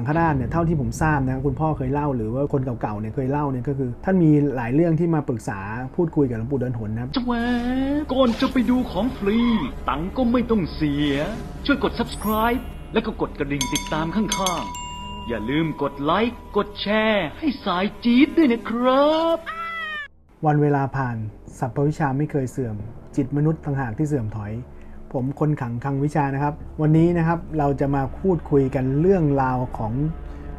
สังฆราชเนี่ยเท่าที่ผมทราบนะคุณพ่อเคยเล่าหรือว่าคนเก่าๆเนี่ยเคยเล่าเนี่ยก็คือท่านมีหลายเรื่องที่มาปรึกษาพูดคุยกับหลวงปู่เดินหนนะครับจะแหวก่อนจะไปดูของฟรี ตังค์ก็ไม่ต้องเสีย ช่วยกด subscribe แล้วก็กดกระดิ่งติดตามข้างๆ อย่าลืมกดไลค์กดแชร์ให้สายจี๊ดด้วยนะครับ วันเวลาผ่านสัพพวิชาไม่เคยเสื่อม จิตมนุษย์ต่างหากที่เสื่อมถอย ผมคนขังคังวิชานะครับ วันนี้นะครับเราจะมาพูดคุยกันเรื่องราวของ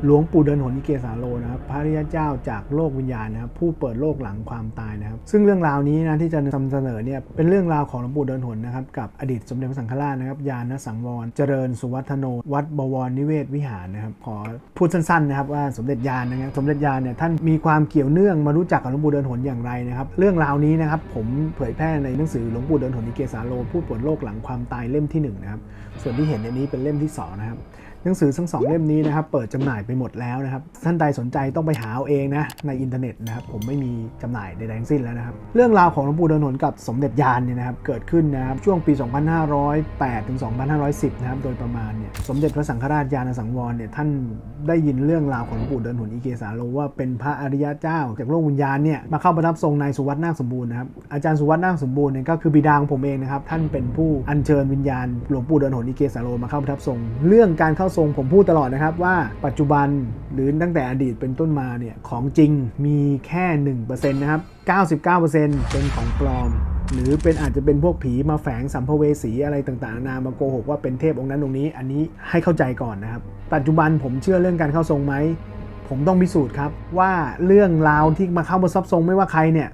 หลวงปู่เดินหนอิเกสาโลนะครับพระริยเจ้าจากโลกวิญญาณนะครับผู้เปิดโลกหลังความตายนะครับ ซึ่งเรื่องราวนี้นะที่จะนำเสนอเนี่ยเป็นเรื่องราวของหลวงปู่เดินหนนะครับกับอดีตสมเด็จพระสังฆราชนะครับยานสังวร เจริญสุวัฒโน วัดบวรนิเวศวิหารนะครับขอพูดสั้นๆนะครับว่าสมเด็จยานนะครับสมเด็จยานเนี่ยท่านมีความเกี่ยวเนื่องมารู้จักกับหลวงปู่เดินหนอย่างไรนะครับเรื่องราวนี้นะครับผมเผยแพร่ในหนังสือหลวงปู่เดินหนอิเกสาโลผู้เปิดโลกหลังความตายเล่มที่หนึ่งนะครับส่วนที่เห็นในนี้เป็นเล่มที่สองนะครับหนังสือทั้งสองเล่มนี้นะครับเปิดจำหน่ายไปหมดแล้วนะครับท่านใดสนใจต้องไปหาเอาเองนะในอินเทอร์เน็ตนะครับผมไม่มีจำหน่ายใดๆทั้งสิ้นแล้วนะครับเรื่องราวของหลวงปู่เดินหนกับสมเด็จยานเนี่ยนะครับเกิดขึ้นนะครับช่วงปี 2508ถึง2510นะครับโดยประมาณเนี่ยสมเด็จพระสังฆราชยานสังวรเนี่ยท่านได้ยินเรื่องราวของหลวงปู่เดินหนอิเกสาโลว่าเป็นพระอริยะเจ้า จากโลกวิญญาณเนี่ยมาเข้าประทับทรงในสุวัตนาคสมบูรณ์นะครับอาจารย์สุวัตนาคสมบูรณ์เนี่ยก็คือบิดาของผมเองนะครับท่านเป็นผู้อัญเชิญวิญญาณหลวงปู่เดินหนอิเกสาโลมาเข้าประทับทรง เรื่องการเข้าทรงผมพูดตลอดนะครับว่าปัจจุบันหรือตั้งแต่อดีตเป็นต้นมาเนี่ยของจริงมีแค่ 1%นะครับ 99%เป็นของปลอม หรือเป็นอาจจะเป็นพวกผีมาแฝงสัมภเวสีอะไรต่างๆนานามาโกหกว่าเป็นเทพองค์นั้นองค์นี้ อันนี้ให้เข้าใจก่อนนะครับ ปัจจุบันผมเชื่อเรื่องการเข้าทรงไหม ผมต้องพิสูจน์ครับว่าเรื่องราวที่มาเข้ามาซับทรงไม่ว่าใครเนี่ย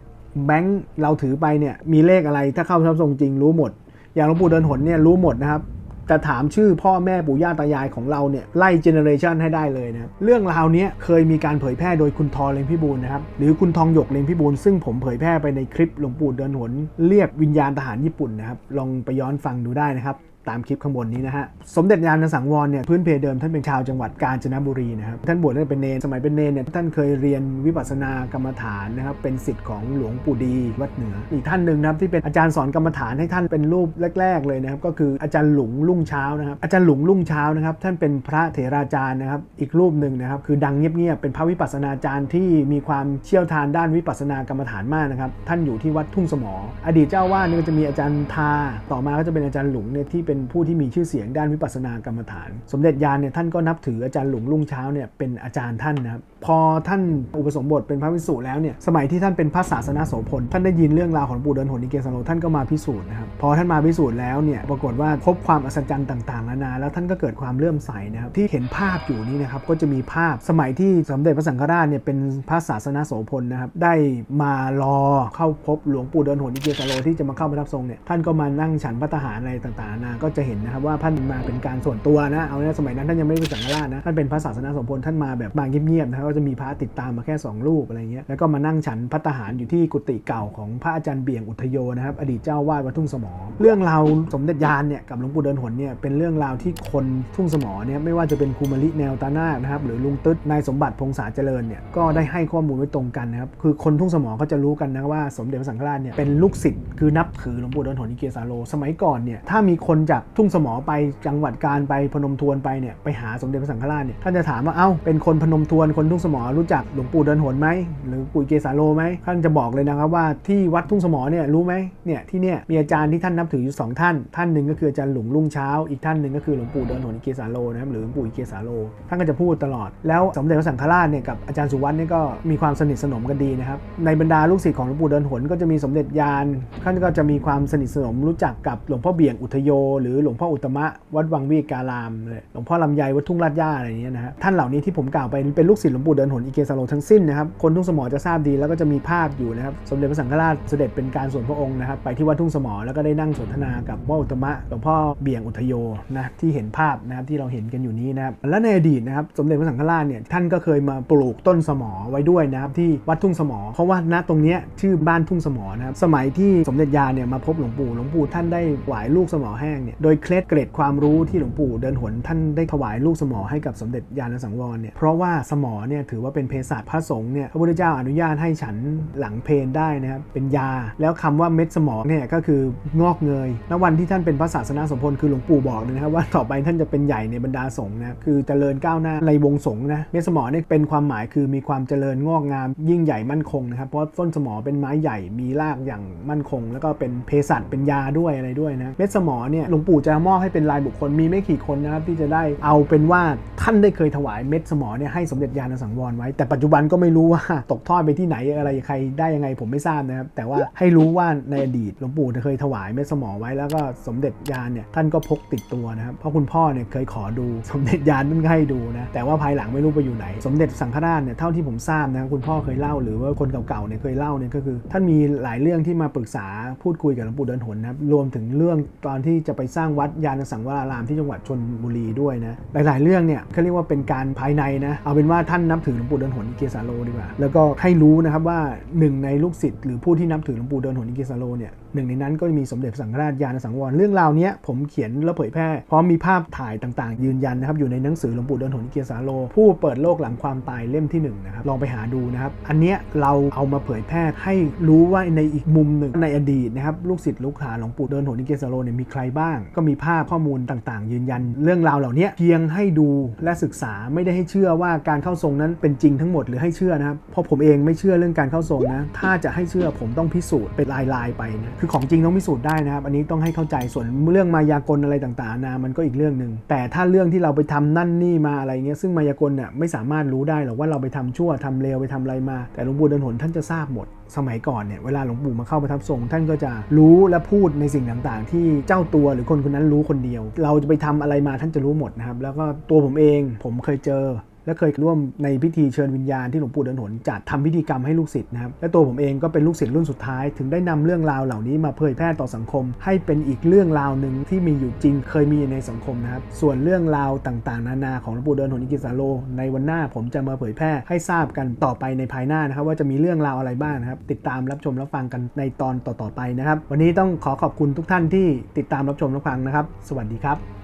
แบงค์เราถือไปเนี่ยมีเลขอะไรถ้าเข้าซับทรงจริงรู้หมด อย่างหลวงปู่เดินหนเนี่ยรู้หมดนะครับ แต่ถามชื่อพ่อแม่ปู่ย่าตายายของเราเนี่ยไล่เจเนอเรชันให้ได้เลยนะเรื่องราวนี้เคยมีการเผยแพร่โดยคุณทอเลงพิบูลนะครับหรือคุณทองหยกเลงพิบูลซึ่งผมเผยแพร่ไปในคลิปหลวงปู่เดินหนเรียกวิญญาณทหารญี่ปุ่นนะครับลองไปย้อนฟังดูได้นะครับ ตามคลิปข้างบนนี้นะฮะ สมเด็จยานสังวรเนี่ยพื้นเพเดิมท่านเป็นชาวจังหวัดกาญจนบุรีนะครับ ท่านบวชตั้งแต่เป็นเนนสมัยเป็นเนนเนี่ยท่านเคยเรียนวิปัสสนากรรมฐานนะครับเป็นศิษย์ของหลวงปู่ดีวัดเหนือ อีกท่านหนึ่งนะครับที่เป็นอาจารย์สอนกรรมฐานให้ท่านเป็นรูปแรก ๆ เลยนะครับก็คืออาจารย์หลงลุ่งเช้านะครับอาจารย์หลงลุ่งเช้านะครับท่านเป็นพระเถราจารย์นะครับอีกรูปหนึ่งนะครับคือดังเงียบๆเป็นพระวิปัสสนาจารย์ที่มีความเชี่ยวชาญด้านวิปัสสนากรรมฐานมากนะครับท่านอยู่ที่วัดทุ่งสมอ อดีตเจ้าวาดเนี่ยก็จะมีอาจารย์ทาต่อมาก็จะเป็นอาจารย์หลงเนี่ยที่เป็นผู้ที่มีชื่อเสียงด้านวิปัสสนากรรมฐาน สมเด็จยานเนี่ยท่านก็นับถืออาจารย์หลุงลุงเช้าเนี่ยเป็นอาจารย์ท่านนะครับพอท่านอุปสมบทเป็นพระวิสุแล้วเนี่ยสมัยที่ท่านเป็นพระศาสนาโสพลท่านได้ยินเรื่องราวของหลวงปู่เดินหนิเกสโลท่านก็มาพิสูจน์นะครับพอท่านมาพิสูจน์แล้วเนี่ยปรากฏว่าพบความอัศจรรย์ต่างๆนานาแล้วท่านก็เกิดความเลื่อมใสนะครับที่เห็นภาพอยู่นี้นะครับก็จะมีภาพสมัยที่สมเด็จพระสังฆราชเนี่ยเป็นพระศาสนาโสพลนะครับได้มารอเข้าพบหลวงปู่เดินหนิเกสโลที่จะมาเข้าประทับทรงเนี่ยท่านก็มานั่งฉันพระทหารอะไรต่างๆนานาก็จะเห็นนะครับว่าท่านมาเป็นการส่วนตัวนะ เอาเนี่ยสมัยนั้นท่านยังไม่ได้เป็นสังฆราชนะ ท่านเป็นพระศาสนาโสพลท่านมาแบบมาเงียบๆนะครับก็จะมีพระติดตามมาแค่ 2 รูปอะไรเงี้ย แล้วก็มานั่งฉันพัตตาหารอยู่ที่กุฏิเก่าของพระอาจารย์เบี่ยงอุทโยนะครับ อดีตเจ้าวาดวัดทุ่งสมอ เรื่องราวสมเด็จยานเนี่ยกับหลวงปู่เดินหนเนี่ยเป็นเรื่องราวที่คนทุ่งสมอเนี่ยไม่ว่าจะเป็นครูมะลิแนวตานาคนะครับหรือลุงตึ๊ดนายสมบัติพงษาเจริญเนี่ยก็ได้ให้ข้อมูลไว้ตรงกันนะครับคือคนทุ่งสมอเขาจะรู้กันนะว่าสมเด็จพระสังฆราชเนี่ยเป็นลูกศิษย์คือนับถือหลวงปู่เดินหนนิเกสาโล สมัยก่อนเนี่ยถ้ามีคนจากทุ่งสมอไปจังหวัดการไปพนมทวนไปเนี่ยไปหาสมเด็จพระสังฆราชเนี่ยท่านจะถามว่าเอ้าเป็นคนพนมทวนคนทุ่งสมอรู้จักหลวงปู่เดินหนไหมหรือปู่เกสาโลไหมท่านจะบอกเลยนะครับว่าที่วัดทุ่งสมอเนี่ยรู้ไหมเนี่ยที่เนี่ยมีอาจารย์ที่ท่านนับถืออยู่สองท่าน ท่านหนึ่งก็คืออาจารย์หลวงลุ่งเช้า อีกท่านหนึ่งก็คือหลวงปู่เดินหนเกสาโลนะครับหรือหลวงปู่เกสาโล ท่านก็จะพูดตลอด แล้วสมเด็จพระสังฆราชเนี่ยกับอาจารย์สุวัตเนี่ยก็มีความสนิทสนมกันดีนะครับในบรรดาลูกศิษย์ของหลวงปู่เดินหนก็จะมีสมเด็จยานท่านก็จะมีความสนิทสนมรู้จักกับหลวงพ่อเบี่ยงอุทโยหรือหลวงพ่ออุตมะวัดวังวิการามเลยหลวงพ่อลำไยวัดทุ่งลาดย่าอะไรอย่างเงี้ยนะฮะท่านเหล่านี้ที่ผมกล่าวไปเป็นลูกศิษย์หลวงปู่เดินหนอิเกสาโลทั้งสิ้นนะครับคนทุ่งสมอจะทราบดีแล้วก็จะมีภาพอยู่นะครับสมเด็จพระสังฆราชเสด็จเป็นการส่วนพระองค์นะครับไปที่วัดทุ่งสมอแล้วก็ได้นั่งสนทนากับพ่ออุตตมะหลวงพ่อเบี่ยงอุทโยนะที่เห็นภาพนะครับที่เราเห็นกันอยู่นี้นะครับและในอดีตนะครับสมเด็จพระสังฆราชเนี่ยท่านก็เคยมาปลูกต้นสมอไว้ด้วยนะครับที่วัดทุ่งสมอ เพราะว่าณตรงเนี้ยชื่อบ้านทุ่งสมอนะครับสมัยที่สมเด็จยาเนี่ยมาพบหลวงปู่หลวงปู่ท่านได้หวายลูกสมอแห้งเนี่ยโดยเคล็ดเกร็ดความรู้ที่หลวงปู่เดินหนท่านได้ถวายลูกสมอให้กับสมเด็จญาณสังวรเนี่ยเพราะว่าสมอเนี่ยถือว่าเป็นเภสัชพระสงฆ์เนี่ยพระพุทธเจ้าอนุญาตให้ฉันหลังเพลได้นะครับเป็นยา แล้วคำว่าเม็ดสมอเนี่ยก็คืองอกเงยณวันที่ท่านเป็นพระศาสนาสมพลคือหลวงปู่บอกนะครับว่าต่อไปท่านจะเป็นใหญ่ในบรรดาสงฆ์นะคือเจริญก้าวหน้าในวงสงฆ์นะเม็ดสมอเนี่ยเป็นความหมายคือมีความเจริญงอกงาม ยิ่งใหญ่มั่นคงนะครับเพราะต้นสมอเป็นไม้ใหญ่มีรากอย่างมั่นคง แล้วก็เป็นเภสัชเป็นยาด้วยอะไรด้วยนะเม็ดสมอเนี่ยหลวงปู่จะมอบให้เป็นรายบุคคลมีไม่กี่คนนะครับที่จะได้เอาเป็นว่าท่านได้เคยถวายเม็ดสมอเนี่ยให้สมเด็จญาณสังวรไว้ แต่ปัจจุบันก็ไม่รู้ว่าตกทอดไปที่ไหนอะไรใครได้ยังไงผมไม่ทราบนะครับแต่ว่าให้รู้ว่าในอดีตหลวงปู่เคยถวายเม็ดสมอไว้แล้วก็สมเด็จญาณเนี่ยท่านก็พกติดตัวนะครับเพราะคุณพ่อเนี่ยเคยขอดูสมเด็จญาณท่านให้ดูนะแต่ว่าภายหลังไม่รู้ไปอยู่ไหน สมเด็จสังฆราชเนี่ยเท่าที่ผมทราบนะคุณพ่อเคยเล่าหรือว่าคนเก่าๆเนี่ยเคยเล่าเนี่ยก็คือ ท่านมีหลายเรื่องที่มาปรึกษาพูดคุยกับหลวงปู่เดินหนนะครับรวมถึงเรื่องตอนที่จะไปสร้างวัดยานสังวรารามที่จังหวัดชนบุรีด้วยนะ หลาย ๆ เรื่องเนี่ยเขาเรียกว่าเป็นการภายในนะ เอาเป็นว่าท่านนับถือหลวงปู่เดินหนอิเกสาโลดีกว่า แล้วก็ให้รู้นะครับว่าหนึ่งในลูกศิษย์หรือผู้ที่นับถือหลวงปู่เดินหนอิเกสาโลเนี่ย หนึ่งในนั้นก็มีสมเด็จสังฆราชยานสังวรเรื่องราวเนี้ยผมเขียนแล้วเผยแพร่พร้อมมีภาพถ่ายต่างๆ ยืนยันนะครับอยู่ในหนังสือหลวงปู่เดินหนอิเกสาโล ผู้เปิดโลกหลังความตายเล่มที่หนึ่งนะครับลองไปหาดูนะครับอันเนี้ยเราเอามาเผยแพร่ให้รู้ว่าในอีกมุมหนึ่งในอดีตนะครับลูกศิษย์ลูกหาหลวงปู่เดินหนอิเกสาโลเนี่ยมีใครบ้าง ก็มีภาพข้อมูลต่างๆ ยืนยัน เรื่องราวเหล่านี้เพียงให้ดูและศึกษาไม่ได้ให้เชื่อว่าการเข้าทรงนั้นเป็นจริงทั้งหมดหรือให้เชื่อนะครับเพราะผมเองไม่เชื่อเรื่องการเข้าทรงนะถ้าจะให้เชื่อผมต้องพิสูจน์เป็นลายๆไปนะคือของจริงต้องพิสูจน์ได้นะครับ อันนี้ต้องให้เข้าใจส่วนเรื่องมายากลอะไรต่างๆนามันก็อีกเรื่องหนึ่งแต่ถ้าเรื่องที่เราไปทำนั่นนี่มาอะไรเงี้ยซึ่งมายากลเนี่ยไม่สามารถรู้ได้หรอกว่าเราไปทำชั่วทำเลวไปทำอะไรมา แต่หลวงปู่เดินหนท่านจะทราบหมด สมัยก่อนเนี่ยเวลาหลวงปู่มาเข้าประทับทรง ท่านก็จะรู้และพูดในสิ่งต่างๆ ที่เจ้าตัวหรือคนคนนั้นรู้คนเดียว เราจะไปทำอะไรมาท่านจะรู้หมดนะครับแล้วก็ตัวผมเองผมเคยเจอ และเคยร่วมในพิธีเชิญวิญญาณที่หลวงปู่เดินหนจัดทำพิธีกรรมให้ลูกศิษย์นะครับและตัวผมเองก็เป็นลูกศิษย์รุ่นสุดท้าย ถึงได้นำเรื่องราวเหล่านี้มาเผยแพร่ต่อสังคม ให้เป็นอีกเรื่องราวหนึ่งที่มีอยู่จริงเคยมีในสังคมนะครับส่วนเรื่องราวต่างๆ นานาของหลวงปู่เดินหนอิกิสาโล ในวันหน้าผมจะมาเผยแพร่ให้ทราบกันต่อไปในภายหน้านะครับ ว่าจะมีเรื่องราวอะไรบ้างนะครับติดตามรับชมรับฟังกันในตอนต่อๆไปนะครับ วันนี้ต้องขอขอบคุณทุกท่านที่ติดตามรับชมรับฟังนะครับ สวัสดีครับ